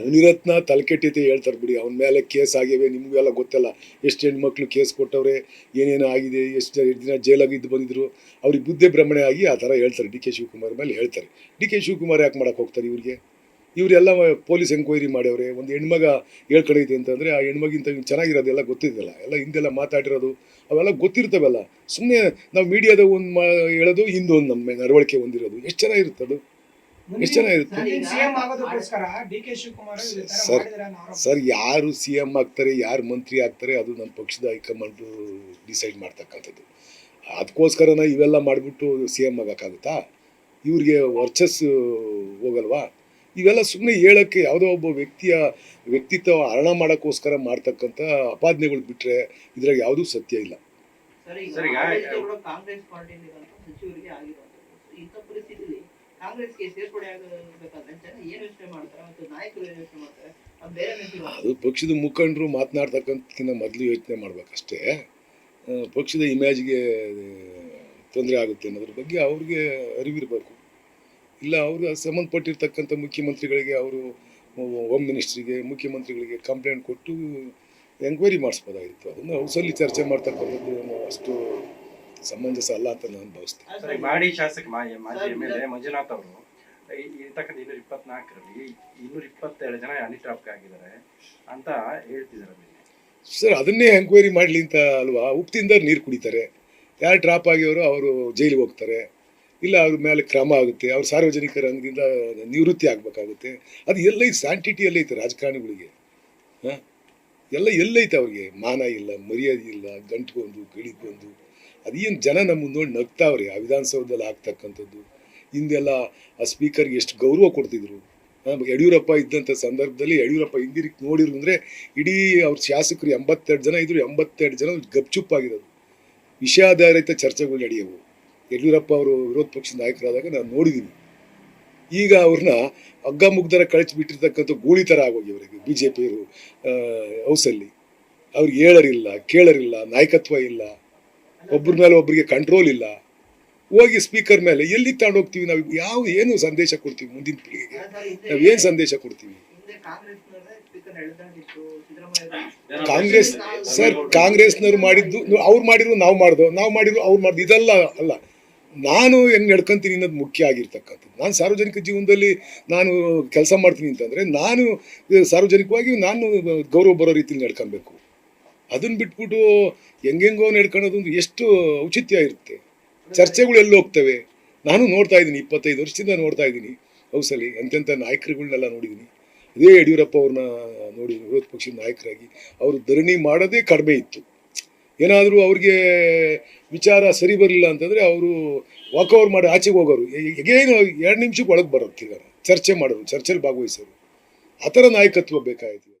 ಮುನಿರತ್ನ ತಲೆಕೆಟ್ಟೈತೆ ಹೇಳ್ತಾರೆ ಬಿಡಿ ಅವನ ಮೇಲೆ ಕೇಸ್ ಆಗಿವೆ ನಿಮಗೆಲ್ಲ ಗೊತ್ತಲ್ಲ ಎಷ್ಟು ಹೆಣ್ಮಕ್ಳು ಕೇಸ್ ಕೊಟ್ಟವ್ರೆ ಏನೇನು ಆಗಿದೆ ಎಷ್ಟು ದಿನ ಜೈಲಾಗಿ ಇದ್ದು ಬಂದಿದ್ರು ಅವ್ರಿಗೆ ಬುದ್ಧಿ ಭ್ರಮಣೆ ಆಗಿ ಆ ಥರ ಹೇಳ್ತಾರೆ ಡಿ ಕೆ ಶಿವಕುಮಾರ್ ಮೇಲೆ ಹೇಳ್ತಾರೆ. ಡಿ ಕೆ ಶಿವಕುಮಾರ್ ಯಾಕೆ ಮಾಡಕ್ಕೆ ಹೋಗ್ತಾರೆ ಇವ್ರಿಗೆ? ಇವರೆಲ್ಲ ಪೊಲೀಸ್ ಎಂಕ್ವೈರಿ ಮಾಡ್ಯವ್ರೆ ಒಂದು ಹೆಣ್ಮಗ ಇದೆ ಅಂತಂದರೆ ಆ ಹೆಣ್ಮಗಿಂತ ಚೆನ್ನಾಗಿರೋದೆಲ್ಲ ಗೊತ್ತಿದ್ದಲ್ಲ. ಎಲ್ಲ ಹಿಂದೆಲ್ಲ ಮಾತಾಡಿರೋದು ಅವೆಲ್ಲ ಗೊತ್ತಿರ್ತವಲ್ಲ. ಸುಮ್ಮನೆ ನಾವು ಮೀಡಿಯಾದ ಒಂದು ಮಾ ಹೇಳೋದು ಹಿಂದೊಂದು ನಮ್ಮ ನಡವಳಿಕೆ ಹೊಂದಿರೋದು. ಎಷ್ಟು ಚೆನ್ನಾಗಿರುತ್ತೆ ಅದು? ಎಷ್ಟು ಚೆನ್ನಾಗಿರುತ್ತೆ ಸರ್, ಸರ್ ಯಾರು ಸಿ ಎಂ ಆಗ್ತಾರೆ ಯಾರು ಮಂತ್ರಿ ಆಗ್ತಾರೆ ಅದು ನಮ್ಮ ಪಕ್ಷದ ಹೈಕಮಾಂಡ್ ಡಿಸೈಡ್ ಮಾಡ್ತಕ್ಕಂಥದ್ದು. ಅದಕ್ಕೋಸ್ಕರನ ಇವೆಲ್ಲ ಮಾಡಿಬಿಟ್ಟು ಸಿ ಎಂ ಆಗೋಕ್ಕಾಗುತ್ತಾ? ಇವ್ರಿಗೆ ವರ್ಚಸ್ ಹೋಗಲ್ವಾ? ಇವೆಲ್ಲ ಸುಮ್ಮನೆ ಹೇಳೋಕ್ಕೆ ಯಾವುದೋ ಒಬ್ಬ ವ್ಯಕ್ತಿಯ ವ್ಯಕ್ತಿತ್ವ ಹರಣ ಮಾಡೋಕ್ಕೋಸ್ಕರ ಮಾಡ್ತಕ್ಕಂಥ ಅಪಾದನೆಗಳು ಬಿಟ್ಟರೆ ಇದ್ರಾಗ ಯಾವುದೂ ಸತ್ಯ ಇಲ್ಲ. ಅದು ಪಕ್ಷದ ಮುಖಂಡರು ಮಾತನಾಡ್ತಕ್ಕಂಥಕ್ಕಿಂತ ಮೊದಲು ಯೋಚನೆ ಮಾಡಬೇಕಷ್ಟೇ. ಪಕ್ಷದ ಇಮೇಜ್ಗೆ ತೊಂದರೆ ಆಗುತ್ತೆ ಅನ್ನೋದ್ರ ಬಗ್ಗೆ ಅವ್ರಿಗೆ ಅರಿವಿರಬೇಕು. ಇಲ್ಲ ಅವರು ಸಂಬಂಧಪಟ್ಟಿರ್ತಕ್ಕಂಥ ಮುಖ್ಯಮಂತ್ರಿಗಳಿಗೆ ಅವರು ಹೋಮ್ ಮಿನಿಸ್ಟ್ರಿಗೆ ಮುಖ್ಯಮಂತ್ರಿಗಳಿಗೆ ಕಂಪ್ಲೇಂಟ್ ಕೊಟ್ಟು ಎಂಕ್ವೈರಿ ಮಾಡಿಸ್ಬೋದಾಗಿತ್ತು. ಅದನ್ನು ಹೌಸಲ್ಲಿ ಚರ್ಚೆ ಮಾಡ್ತಕ್ಕಂಥದ್ದು ಅಷ್ಟು ಸಮಂಜಸ ಅಲ್ಲ ಅಂತ ನಾನು ಭಾವಿಸ್ತೇನೆ. ಸರ್, ಮಾಡಿ ಶಾಸಕ ಮಾಜಿ ಮಾಜಿ ಎಂ ಎಲ್ ಎ ಮಂಜುನಾಥ್ ಅವರು ಇರ್ತಕ್ಕಂಥ ಇನ್ನೂರ ಇಪ್ಪತ್ನಾಲ್ಕರಲ್ಲಿ ಇನ್ನೂರ ಇಪ್ಪತ್ತೆರಡು ಜನ ಅನಿಟ್ರಾಪ್ಗೆ ಆಗಿದ್ದಾರೆ ಅಂತ ಹೇಳ್ತಿದ್ದಾರೆ ಸರ್ ಅದನ್ನೇ ಎಂಕ್ವೈರಿ ಮಾಡಲಿ ಅಂತ ಅಲ್ವಾ? ಉಪ್ಪಿಂದ ನೀರು ಕುಡಿತಾರೆ. ಯಾರು ಡ್ರಾಪ್ ಆಗಿವರು ಅವರು ಜೈಲಿಗೆ ಹೋಗ್ತಾರೆ. ಇಲ್ಲ ಅವ್ರ ಮೇಲೆ ಕ್ರಮ ಆಗುತ್ತೆ. ಅವ್ರು ಸಾರ್ವಜನಿಕ ರಂಗದಿಂದ ನಿವೃತ್ತಿ ಆಗಬೇಕಾಗುತ್ತೆ. ಅದು ಎಲ್ಲೈತೆ ಸ್ಯಾಂಟಿಟಿ ಎಲ್ಲೈತೆ ರಾಜಕಾರಣಿಗಳಿಗೆ. ಹಾಂ? ಎಲ್ಲ ಎಲ್ಲೈತೆ ಅವ್ರಿಗೆ. ಮಾನ ಇಲ್ಲ, ಮರ್ಯಾದೆ ಇಲ್ಲ, ಗಂಟ್ಗೊಂದು ಗಿಳಿಗೊಂದು ಅದೇನು ಜನ ನಮ್ಮ ನೋಡಿ ನಗ್ತಾವ್ರಿ ಆ ವಿಧಾನಸೌಧದಲ್ಲಿ ಆಗ್ತಕ್ಕಂಥದ್ದು. ಹಿಂದೆಲ್ಲ ಆ ಸ್ಪೀಕರ್ಗೆ ಎಷ್ಟು ಗೌರವ ಕೊಡ್ತಿದ್ರು. ಯಡಿಯೂರಪ್ಪ ಇದ್ದಂಥ ಸಂದರ್ಭದಲ್ಲಿ ಯಡಿಯೂರಪ್ಪ ಹಿಂದಿರುಗಿ ನೋಡಿದ್ರು ಅಂದರೆ ಇಡೀ ಅವ್ರ ಶಾಸಕರು ಎಂಬತ್ತೆರಡು ಜನ ಇದ್ರು, ಎಂಬತ್ತೆರಡು ಜನ ಗಪ್ಚುಪ್ಪಾಗಿರೋದು. ವಿಷಯಾಧಾರಿತ ಚರ್ಚೆಗಳು ನಡೆಯವು. ಯಡಿಯೂರಪ್ಪ ಅವರು ವಿರೋಧ ಪಕ್ಷದ ನಾಯಕರಾದಾಗ ನಾನು ನೋಡಿದ್ದೀನಿ. ಈಗ ಅವ್ರನ್ನ ಹಗ್ಗ ಮುಗ್ದರ ಕಳಿಸ್ಬಿಟ್ಟಿರ್ತಕ್ಕಂಥ ಗೂಳಿ ಥರ ಆಗೋಗಿ ಅವರಿಗೆ ಬಿ ಜೆ ಪಿಯವರು ಹೌಸಲ್ಲಿ. ಅವ್ರಿಗೆ ಹೇಳರಿಲ್ಲ, ಕೇಳರಿಲ್ಲ, ನಾಯಕತ್ವ ಇಲ್ಲ. ಒಬ್ಬರ ಮೇಲೆ ಒಬ್ಬರಿಗೆ ಕಂಟ್ರೋಲ್ ಇಲ್ಲ. ಹೋಗಿ ಸ್ಪೀಕರ್ ಮೇಲೆ ಎಲ್ಲಿ ತಗೊಂಡು ಹೋಗ್ತೀವಿ ನಾವು? ಯಾವ, ಏನು ಸಂದೇಶ ಕೊಡ್ತೀವಿ ಮುಂದಿನ ಪೀಳಿಗೆಗೆ? ನಾವು ಏನು ಸಂದೇಶ ಕೊಡ್ತೀವಿ? ಕಾಂಗ್ರೆಸ್, ಸರ್, ಕಾಂಗ್ರೆಸ್ನವ್ರು ಮಾಡಿದ್ದು, ಅವ್ರು ಮಾಡಿದ್ರು ನಾವು ಮಾಡ್ದೋ ನಾವು ಮಾಡಿದ್ರು ಅವ್ರು ಮಾಡಿದ್ದು, ಇದೆಲ್ಲ ಅಲ್ಲ. ನಾನು ಹೆಂಗೆ ನಡ್ಕೊಂತೀನಿ ಅನ್ನೋದು ಮುಖ್ಯ ಆಗಿರ್ತಕ್ಕಂಥದ್ದು. ನಾನು ಸಾರ್ವಜನಿಕ ಜೀವನದಲ್ಲಿ ನಾನು ಕೆಲಸ ಮಾಡ್ತೀನಿ ಅಂತಂದರೆ ನಾನು ಸಾರ್ವಜನಿಕವಾಗಿ ನಾನು ಗೌರವ ಬರೋ ರೀತಿಲಿ ನಡ್ಕೊಬೇಕು. ಅದನ್ನು ಬಿಟ್ಬಿಟ್ಟು ಹೆಂಗೆಂಗೋ ನಡ್ಕೊಳ್ಳೋದು ಎಷ್ಟು ಔಚಿತ್ಯ ಇರುತ್ತೆ. ಚರ್ಚೆಗಳು ಎಲ್ಲಿ ಹೋಗ್ತವೆ? ನಾನು ನೋಡ್ತಾ ಇದ್ದೀನಿ, ಇಪ್ಪತ್ತೈದು ವರ್ಷದಿಂದ ನೋಡ್ತಾ ಇದ್ದೀನಿ ಹೌಸಲ್ಲಿ ಎಂತೆಂಥ ನಾಯಕರುಗಳನ್ನೆಲ್ಲ ನೋಡಿದ್ದೀನಿ. ಅದೇ ಯಡಿಯೂರಪ್ಪ ಅವ್ರನ್ನ ನೋಡಿ ವಿರೋಧ ಪಕ್ಷದ ನಾಯಕರಾಗಿ. ಅವರು ಧರಣಿ ಮಾಡೋದೇ ಕಡಿಮೆ ಇತ್ತು. ಏನಾದರೂ ಅವ್ರಿಗೆ ವಿಚಾರ ಸರಿ ಬರಲಿಲ್ಲ ಅಂತಂದರೆ ಅವರು ವಾಕೌಟ್ ಮಾಡಿ ಆಚೆಗೆ ಹೋಗೋರು. ಏನು ಎರಡು ನಿಮಿಷಕ್ಕೆ ಒಳಗೆ ಬರೋರು ತಿರ್ಗಾರ ಚರ್ಚೆ ಮಾಡೋರು, ಚರ್ಚೆಲಿ ಭಾಗವಹಿಸೋರು. ಆ ಥರ ನಾಯಕತ್ವ ಬೇಕಾಯಿತು.